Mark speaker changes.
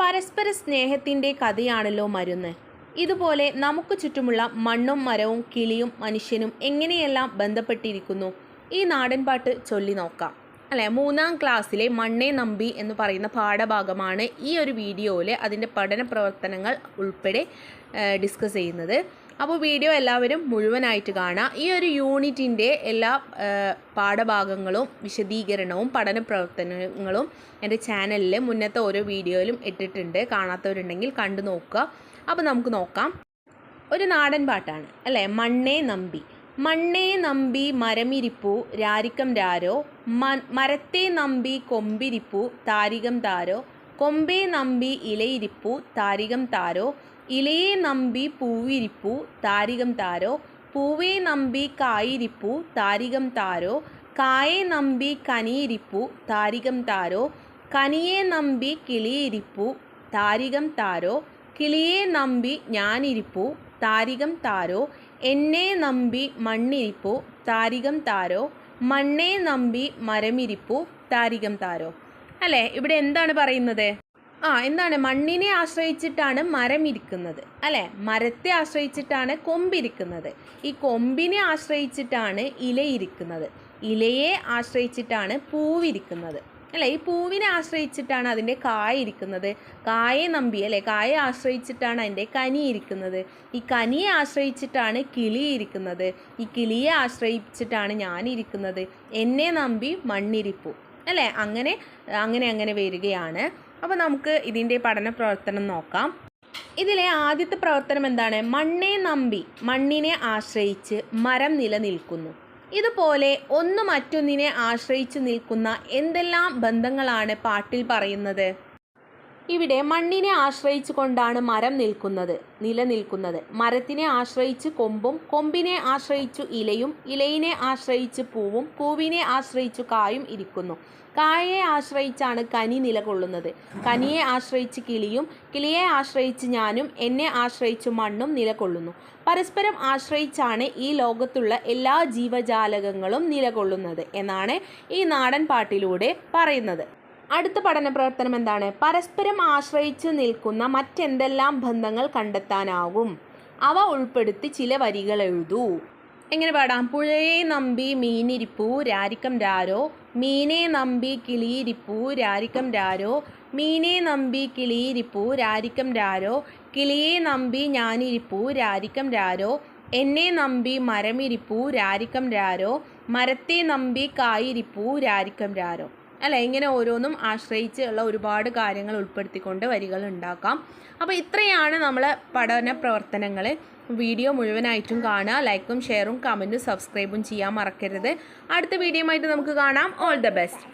Speaker 1: പരസ്പര സ്നേഹത്തിന്റെ കഥയാണല്ലോ മരുന്ന്. ഇതുപോലെ നമുക്ക് ചുറ്റുമുള്ള മണ്ണും മരവും കിളിയും മനുഷ്യനും എങ്ങനെയെല്ലാം ബന്ധപ്പെട്ടിരിക്കുന്നു? ഈ നാടൻ പാട്ട് ചൊല്ലി നോക്കാം. അല്ലെ? മൂന്നാം ക്ലാസ്സിലെ മണ്ണേ നമ്പി എന്ന് പറയുന്ന പാഠഭാഗമാണ് ഈ ഒരു വീഡിയോയിൽ അതിന്റെ പഠന പ്രവർത്തനങ്ങൾ ഉൾപ്പെടെ ഡിസ്കസ് ചെയ്യുന്നത്. അപ്പോൾ വീഡിയോ എല്ലാവരും മുഴുവനായിട്ട് കാണാം. ഈ ഒരു യൂണിറ്റിന്റെ എല്ലാ പാഠഭാഗങ്ങളും വിശദീകരണവും പഠന പ്രവർത്തനങ്ങളും എന്റെ ചാനലിൽ മുന്നത്തെ ഓരോ വീഡിയോയിലും ഇട്ടിട്ടുണ്ട്. കാണാത്തവരുണ്ടെങ്കിൽ കണ്ടു നോക്കുക. അപ്പോൾ നമുക്ക് നോക്കാം. ഒരു നാടൻ പാട്ടാണ് അല്ലേ? മണ്ണേ നമ്പി. മണ്ണേ നമ്പി മരമിരിപ്പു രാരിക്കം രാരോ. മരത്തെ നമ്പി കൊമ്പിരിപ്പു താരികം താരോ. കൊമ്പേ നമ്പി ഇലയിരിപ്പു താരികം താരോ. ഇലയെ നമ്പി പൂവിരിപ്പു താരികം താരോ. പൂവേ നമ്പി കായിരിപ്പു താരികം താരോ. കായെ നമ്പി കനിയിരിപ്പു താരികം താരോ. കനിയെ നമ്പി കിളിയിരിപ്പു താരികം താരോ. കിളിയെ നമ്പി ഞാനിരിപ്പു താരികം താരോ. എന്നെ നമ്പി മണ്ണിരിപ്പു താരികം താരോ. മണ്ണേ നമ്പി മരമിരിപ്പു താരികം താരോ. അല്ലേ? ഇവിടെ എന്താണ് പറയുന്നത്? ആ എന്താണ്? മണ്ണിനെ ആശ്രയിച്ചിട്ടാണ് മരം ഇരിക്കുന്നത് അല്ലേ? മരത്തെ ആശ്രയിച്ചിട്ടാണ് കൊമ്പിരിക്കുന്നത് ഈ കൊമ്പിനെ ആശ്രയിച്ചിട്ടാണ് ഇലയിരിക്കുന്നത് ഇലയെ ആശ്രയിച്ചിട്ടാണ് പൂവിരിക്കുന്നത് അല്ലേ? ഈ പൂവിനെ ആശ്രയിച്ചിട്ടാണ് അതിന്റെ കായ ഇരിക്കുന്നത്. കായെ നമ്പി അല്ലേ? കായെ ആശ്രയിച്ചിട്ടാണ് അതിന്റെ കനി ഇരിക്കുന്നത്. ഈ കനിയെ ആശ്രയിച്ചിട്ടാണ് കിളി ഇരിക്കുന്നത്. ഈ കിളിയെ ആശ്രയിച്ചിട്ടാണ് ഞാനിരിക്കുന്നത് എന്നെ നമ്പി മണ്ണിരിപ്പു അല്ലേ? അങ്ങനെ അങ്ങനെ അങ്ങനെ വരികയാണ്. അപ്പോൾ നമുക്ക് ഇതിന്റെ പഠന പ്രവർത്തനം നോക്കാം. ഇതിലെ ആദ്യത്തെ പ്രവർത്തനം എന്താണ്? മണ്ണെ നമ്പി മണ്ണിനെ ആശ്രയിച്ച് മരം നിലനിൽക്കുന്നു. ഇതുപോലെ ഒന്ന് മറ്റൊന്നിനെ ആശ്രയിച്ച് നിൽക്കുന്ന എന്തെല്ലാം ബന്ധങ്ങളാണ് പാട്ടിൽ പറയുന്നത്? ഇവിടെ മണ്ണിനെ ആശ്രയിച്ചു കൊണ്ടാണ് മരം നിൽക്കുന്നത് നിലനിൽക്കുന്നത്. മരത്തിനെ ആശ്രയിച്ച് കൊമ്പും കൊമ്പിനെ ആശ്രയിച്ചു ഇലയും ഇലയിനെ ആശ്രയിച്ച് പൂവും പൂവിനെ ആശ്രയിച്ചു കായും ഇരിക്കുന്നു. കായയെ ആശ്രയിച്ചാണ് കനി നിലകൊള്ളുന്നത്. കനിയെ ആശ്രയിച്ച് കിളിയും കിളിയെ ആശ്രയിച്ച് ഞാനും എന്നെ ആശ്രയിച്ചു മണ്ണും നിലകൊള്ളുന്നു. പരസ്പരം ആശ്രയിച്ചാണ് ഈ ലോകത്തുള്ള എല്ലാ ജീവജാലകങ്ങളും നിലകൊള്ളുന്നത് എന്നാണ് ഈ നാടൻ പാട്ടിലൂടെ പറയുന്നത്. അടുത്ത പഠന പ്രവർത്തനം എന്താണ്? പരസ്പരം ആശ്രയിച്ച് നിൽക്കുന്ന മറ്റെന്തെല്ലാം ബന്ധങ്ങൾ കണ്ടെത്താനാകും? അവ ഉൾപ്പെടുത്തി ചില വരികൾ എഴുതൂ. എങ്ങനെ പാടാം? പുഴയെ നമ്പി മീനിരിപ്പു രാരിക്കം രാരോ. മീനെ നമ്പി കിളിയിരിപ്പു രാരിക്കം രാരോ. മീനെ നമ്പി കിളിയിരിപ്പു രാരിക്കം രാരോ. കിളിയെ നമ്പി ഞാനിരിപ്പു രാരിക്കം രാരോ. എന്നെ നമ്പി മരമിരിപ്പു രാരിക്കം രാരോ. മരത്തെ നമ്പി കായിരിപ്പു രാരിക്കം രാരോ. അല്ല ഇങ്ങനെ ഓരോന്നും ആശ്രയിച്ച് ഉള്ള ഒരുപാട് കാര്യങ്ങൾ ഉൾപ്പെടുത്തിക്കൊണ്ട് വരികൾ ഉണ്ടാക്കാം. അപ്പോൾ ഇത്രയാണ് നമ്മൾ പഠന പ്രവർത്തനങ്ങൾ. വീഡിയോ മുഴുവനായിട്ടും കാണുക ലൈക്കും ഷെയറും കമന്റും സബ്സ്ക്രൈബും ചെയ്യാൻ മറക്കരുത്. അടുത്ത വീഡിയോയുമായിട്ട് നമുക്ക് കാണാം. All the best